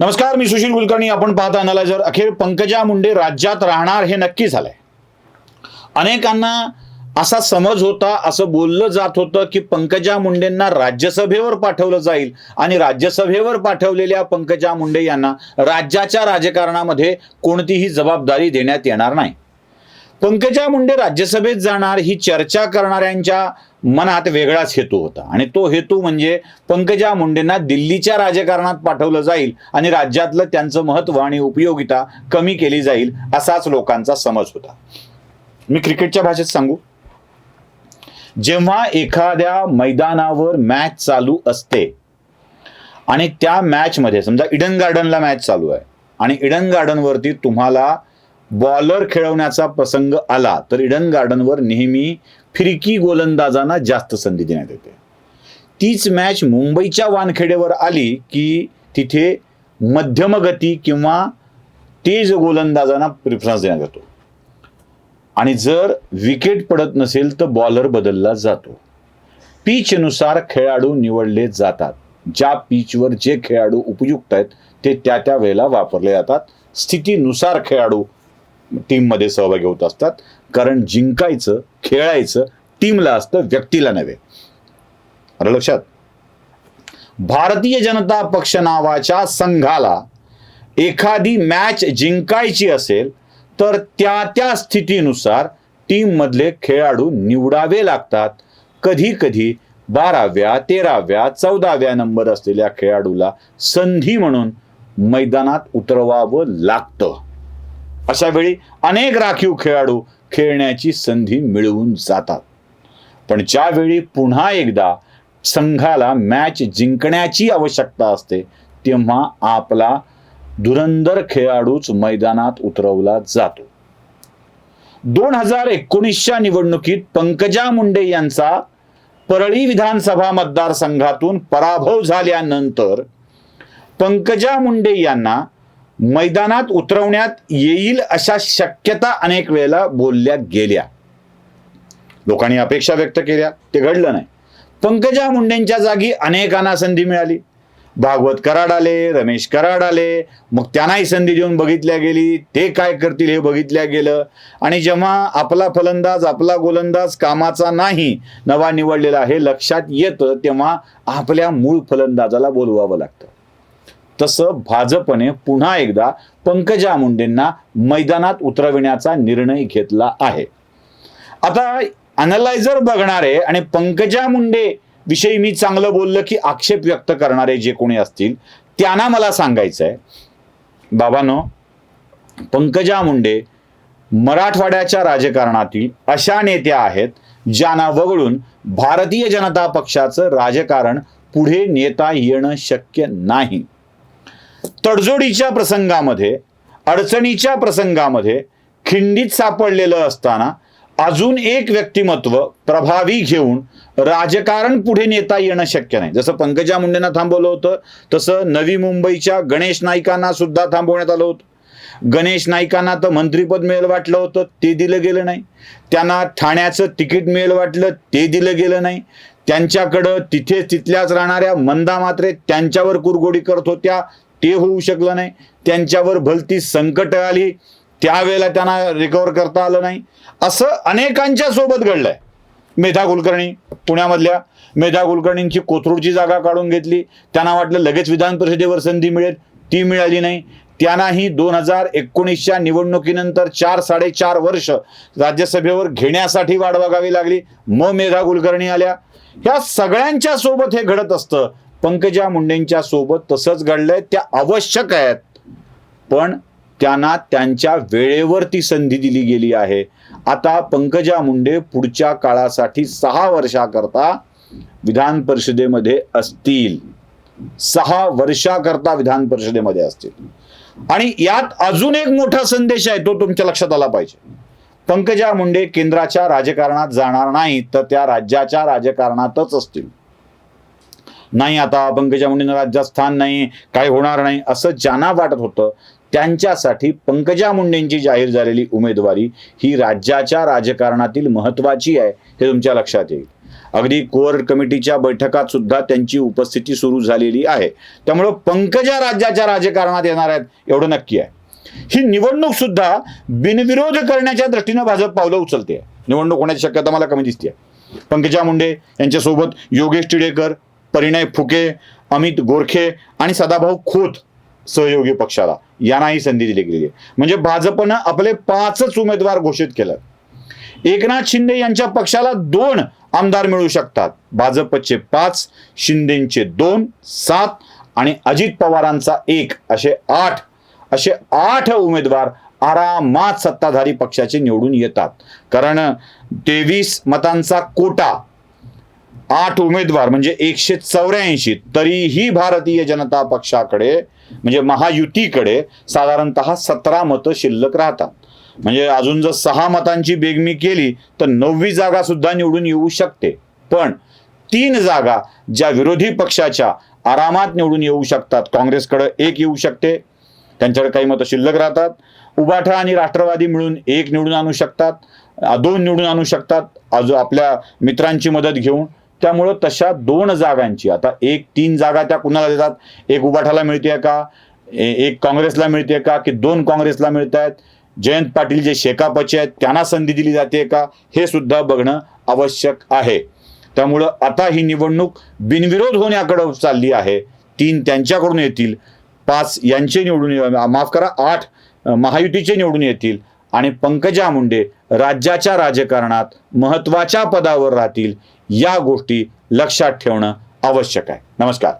नमस्कार मी सुशील कुलकर्णी. आपण पाहता अनालायझर अखेर पंकजा मुंडे राज्यात राहणार हे नक्की झालंय. अनेकांना असा समज होता असं बोललं जात होतं की पंकजा मुंडेंना राज्यसभेवर पाठवलं जाईल आणि राज्यसभेवर पाठवलेल्या पंकजा मुंडे यांना राज्याच्या राजकारणामध्ये कोणतीही जबाबदारी देण्यात येणार नाही. पंकजा मुंडे राज्यसभेत जाणार ही चर्चा करणाऱ्यांच्या मनात वेगळाच हेतू होता. आणि तो हेतू म्हणजे पंकजा मुंडेंना दिल्लीच्या राजकारणात पाठवलं जाईल आणि राज्यातलं त्यांचं महत्त्व आणि उपयोगिता कमी केली जाईल असाच लोकांचा समज होता. मी क्रिकेटच्या भाषेत सांगू? जेव्हा एखाद्या मैदानावर मॅच चालू असते आणि त्या मॅचमध्ये समजा इडन गार्डनला मॅच चालू आहे आणि इडन गार्डनवरती तुम्हाला बॉलर खेळवण्याचा प्रसंग आला तर इडन गार्डनवर नेहमी फिरकी गोलंदाजांना जास्त संधी देण्यात येते. तीच मॅच मुंबईच्या वानखेडेवर आली की तिथे मध्यम गती किंवा तेज गोलंदाजांना प्रिफरन्स देण्यात येतो. आणि जर विकेट पडत नसेल तर बॉलर बदलला जातो. पिचनुसार खेळाडू निवडले जातात. ज्या पिचवर जे खेळाडू उपयुक्त आहेत ते त्या त्या वेळेला वापरले जातात. स्थितीनुसार खेळाडू टीममध्ये सहभागी होत असतात. कारण जिंकायचं खेळायचं टीमला असतं व्यक्तीला नव्हे. अरे लक्षात? भारतीय जनता पक्ष नावाच्या संघाला एखादी मॅच जिंकायची असेल तर त्या त्या स्थितीनुसार टीममधले खेळाडू निवडावे लागतात. कधी कधी बाराव्या तेराव्या चौदाव्या नंबर असलेल्या खेळाडूला संधी म्हणून मैदानात उतरवावं लागतं. अशा वेळी अनेक राखीव खेळाडू खेळण्याची संधी मिळवून जातात. पण ज्यावेळी पुन्हा एकदा संघाला मॅच जिंकण्याची आवश्यकता असते तेव्हा आपला धुरंदर खेळाडूच मैदानात उतरवला जातो. दोन हजार एकोणीसच्या निवडणुकीत पंकजा मुंडे यांचा परळी विधानसभा मतदारसंघातून पराभव झाल्यानंतर पंकजा मुंडे यांना मैदानात उतरवण्यात येईल अशा शक्यता अनेक वेळेला बोलल्या गेल्या. लोकांनी अपेक्षा व्यक्त केल्या. ते घडलं नाही. पंकजा मुंडेंच्या जागी अनेकांना संधी मिळाली. भागवत कराड आले रमेश कराड आले मग त्यांनाही संधी देऊन बघितल्या गेली. ते काय करतील हे बघितल्या गेलं. आणि जेव्हा आपला फलंदाज आपला गोलंदाज कामाचा नाही नवा निवडलेला हे लक्षात येतं तेव्हा आपल्या मूळ फलंदाजाला बोलवावं लागतं. तसं भाजपने पुन्हा एकदा पंकजा मुंडेंना मैदानात उतरविण्याचा निर्णय घेतला आहे. आता अनलायझर बघणारे आणि पंकजा मुंडे विषयी मी चांगलं बोललं की आक्षेप व्यक्त करणारे जे कोणी असतील त्यांना मला सांगायचं आहे बाबांनो पंकजा मुंडे मराठवाड्याच्या राजकारणातील अशा नेत्या आहेत ज्यांना वगळून भारतीय जनता पक्षाचं राजकारण पुढे नेता येणं शक्य नाही. तडजोडीच्या प्रसंगामध्ये अडचणीच्या प्रसंगामध्ये खिंडीत सापडलेलं असताना अजून एक व्यक्तिमत्व प्रभावी घेऊन राजकारण पुढे नेता येणं शक्य नाही. जसं पंकजा मुंडेंना थांबवलं होतं तसं नवी मुंबईच्या गणेश नाईकांना सुद्धा थांबवण्यात आलं होतं. गणेश नाईकांना तर मंत्रीपद मिळेल वाटलं होतं ते दिलं गेलं नाही. त्यांना ठाण्याचं तिकीट मिळेल वाटलं ते दिलं गेलं नाही. त्यांच्याकडं तिथे तिथल्याच राहणाऱ्या मंदा मात्रे त्यांच्यावर कुरगोडी करत होत्या ते होऊ शकलं नाही. त्यांच्यावर भलती संकट आली. त्यावेळेला त्यांना रिकवर करता आलं नाही. असं अनेकांच्या सोबत घडलंय. मेधा कुलकर्णी पुण्यामधल्या मेधा कुलकर्णींची कोथरूडची जागा काढून घेतली. त्यांना वाटलं लगेच विधान परिषदेवर संधी मिळेल. ती मिळाली नाही. त्यांनाही दोन हजार एकोणीसच्या निवडणुकीनंतर चार साडेचार वर्ष राज्यसभेवर घेण्यासाठी वाट बघावी लागली. मग मेधा कुलकर्णी आल्या. ह्या सगळ्यांच्या सोबत हे घडत असतं. पंकजा मुंडेंच्या सोबत तसंच घडलंय त्या आवश्यक आहेत. पण त्यांना त्यांच्या वेळेवर ती संधी दिली गेली आहे. आता पंकजा मुंडे पुढच्या काळासाठी सहा वर्षाकरता विधान परिषदेमध्ये असतील. सहा वर्षाकरता विधान परिषदेमध्ये असतील. आणि यात अजून एक मोठा संदेश आहे तो तुमच्या लक्षात आला पाहिजे. पंकजा मुंडे केंद्राच्या राजकारणात जाणार नाही तर त्या राज्याच्या राजकारणातच असतील. नाही आता पंकजा मुंडेंना राज्यात स्थान नाही काही होणार नाही असं ज्यांना वाटत होतं त्यांच्यासाठी पंकजा मुंडेंची जाहीर झालेली उमेदवारी ही राज्याच्या राजकारणातील महत्वाची आहे हे तुमच्या लक्षात येईल. अगदी कोर कमिटीच्या बैठकात सुद्धा त्यांची उपस्थिती सुरू झालेली आहे. त्यामुळं पंकजा राज्याच्या राजकारणात येणार आहेत एवढं नक्की आहे. ही निवडणूक सुद्धा बिनविरोध करण्याच्या दृष्टीनं भाजप पावलं उचलते. निवडणूक होण्याची शक्यता मला कमी दिसते पंकजा मुंडे यांच्यासोबत योगेश टिडेकर परिणय फुके अमित गोरखे आणि सदाभाऊ खोत सहयोगी पक्षाला. यांनाही संधी दिली गेली म्हणजे भाजपनं आपले पाचच उमेदवार घोषित केलं एकनाथ शिंदे यांच्या पक्षाला दोन आमदार मिळू शकतात. भाजपचे पाच शिंदेचे दोन सात आणि अजित पवारांचा एक असे आठ असे आठ उमेदवार आरामात सत्ताधारी पक्षाचे निवडून येतात. कारण तेवीस मतांचा कोटा आठ उमेदवार म्हणजे एकशे चौऱ्याऐंशी. तरीही भारतीय जनता पक्षाकडे म्हणजे महायुतीकडे साधारणतः सतरा मतं शिल्लक राहतात. म्हणजे अजून जर सहा मतांची बेगमी केली तर नववी जागा सुद्धा निवडून येऊ शकते. पण तीन जागा ज्या विरोधी पक्षाच्या आरामात निवडून येऊ शकतात काँग्रेसकडे एक येऊ शकते. त्यांच्याकडे काही मतं शिल्लक राहतात. उबाठा आणि राष्ट्रवादी मिळून एक निवडून आणू शकतात. दोन निवडून आणू शकतात. अजून आपल्या मित्रांची मदत घेऊन. त्यामुळं तशा दोन जागांची. आता एक तीन जागा त्या कुणाला देतात? एक उबाठाला मिळते का? एक काँग्रेसला मिळते का? की दोन काँग्रेसला मिळत आहेत जयंत पाटील जे शेकापचे आहेत त्यांना संधी दिली जाते का? हे सुद्धा बघणं आवश्यक आहे. त्यामुळं आता ही निवडणूक बिनविरोध होण्याकडं चालली आहे. तीन त्यांच्याकडून येतील. पाच यांचे निवडून माफ करा आठ महायुतीचे निवडून येतील. आणि पंकजा मुंडे राज्याच्या राजकारणात महत्त्वाच्या पदावर राहतील. या गोष्टी लक्षात ठेवणं आवश्यक आहे. नमस्कार.